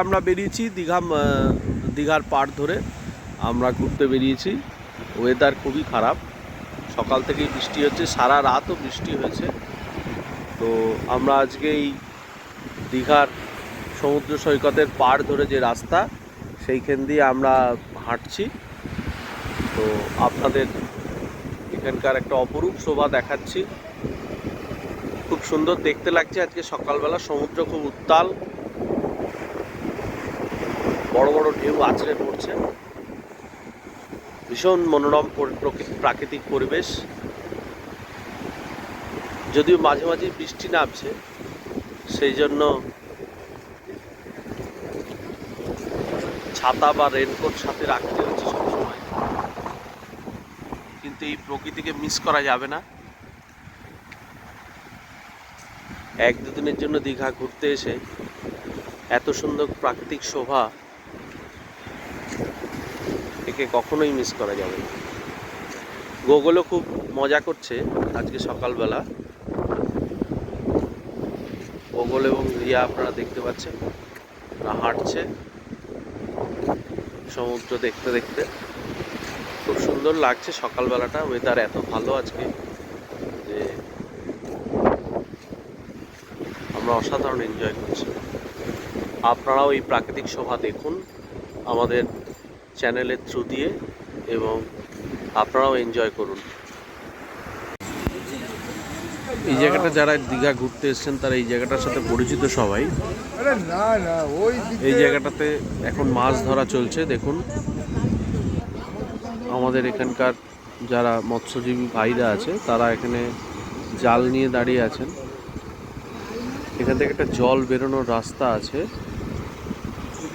আমরা বেরিয়েছি দীঘা দীঘার পাড় ধরে। আমরা ঘুরতে বেরিয়েছি। ওয়েদার খুবই খারাপ। সকাল থেকেই বৃষ্টি হচ্ছে। সারা রাতও বৃষ্টি হয়েছে। তো আমরা আজকে এই দীঘার সমুদ্র সৈকতের পাড় ধরে যে রাস্তা, সেইখান দিয়ে আমরা হাঁটছি। তো আপনাদের এখানকার একটা অপরূপ শোভা দেখাচ্ছি। খুব সুন্দর দেখতে লাগছে আজকে সকালবেলা। সমুদ্র খুব উত্তাল। বড় বড় ঢেউ আছড়ে পড়ছে। ভীষণ মনোরম পরি- প্রাকৃতিক পরিবেশ। যদিও মাঝে মাঝে বৃষ্টি নামছে, সেই জন্য ছাতা বা রেনকোট সাথে রাখতে হচ্ছে সবসময়। কিন্তু এই প্রকৃতিকে মিস করা যাবে না। এক দুদিনের জন্য দীঘা ঘুরতে এসে এত সুন্দর প্রাকৃতিক শোভা একে কখনোই মিস করা যাবে না। গোগলও খুব মজা করছে আজকে সকালবেলা। গোগল এবং রিয়া আপনারা দেখতে পাচ্ছেন, ওরা হাঁটছে সমুদ্র দেখতে দেখতে। খুব সুন্দর লাগছে সকালবেলাটা ওয়েদার এত ভালো আজকে যে আমরা অসাধারণ এনজয় করছি। আপনারাও এই প্রাকৃতিক শোভা দেখুন। আমাদের চ্যানেলের থ্রু দিয়ে এবং আপনারাও এনজয় করুন। এই জায়গাটা যারা দীঘা ঘুরতে এসেছেন তারা এই জায়গাটার সাথে পরিচিত সবাই। এই জায়গাটাতে এখন মাছ ধরা চলছে দেখুন। আমাদের এখানকার যারা মৎস্যজীবী ভাইরা আছে তারা এখানে জাল নিয়ে দাঁড়িয়ে আছেন। এখান থেকে একটা জল বেরোনোর রাস্তা আছে।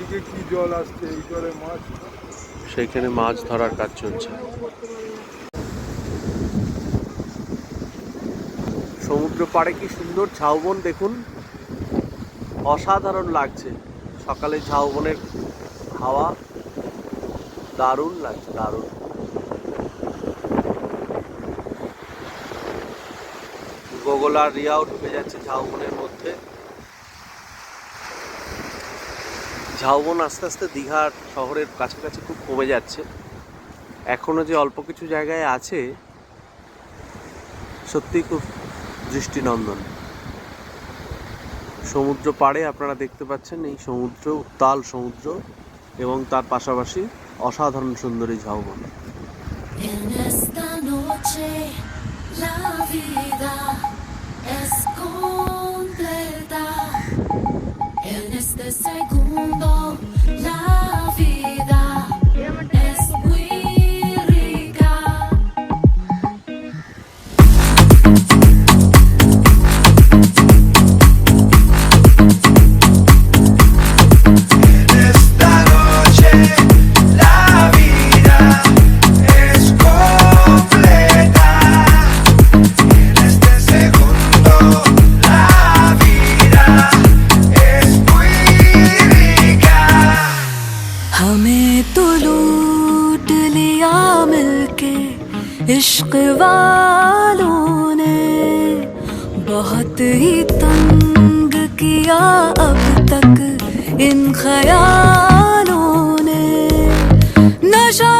এদিকে কি জল আসছে, এই জলে মাছ? সেইখানে মাছ ধরার কাজ চলছে। সমুদ্র পাড়ে কি সুন্দর ঝাউবন দেখুন। অসাধারণ লাগছে। সকালে ঝাউবনের হাওয়া দারুণ লাগছে, দারুণ। গোগল আর রিয়াও ঢুকে যাচ্ছে ঝাউবনের মধ্যে। ঝাউবন আস্তে আস্তে দীঘার শহরের কাছাকাছি খুব কমে যাচ্ছে। এখনও যে অল্প কিছু জায়গায় আছে সত্যি খুব দৃষ্টিনন্দন। সমুদ্র পাড়ে আপনারা দেখতে পাচ্ছেন এই সমুদ্র, উত্তাল সমুদ্র এবং তার পাশাপাশি অসাধারণ সুন্দরী ঝাউবন। de segundo. La इश्क वालों ने बहुत ही तंग किया अब तक। इन ख्यालों ने नशा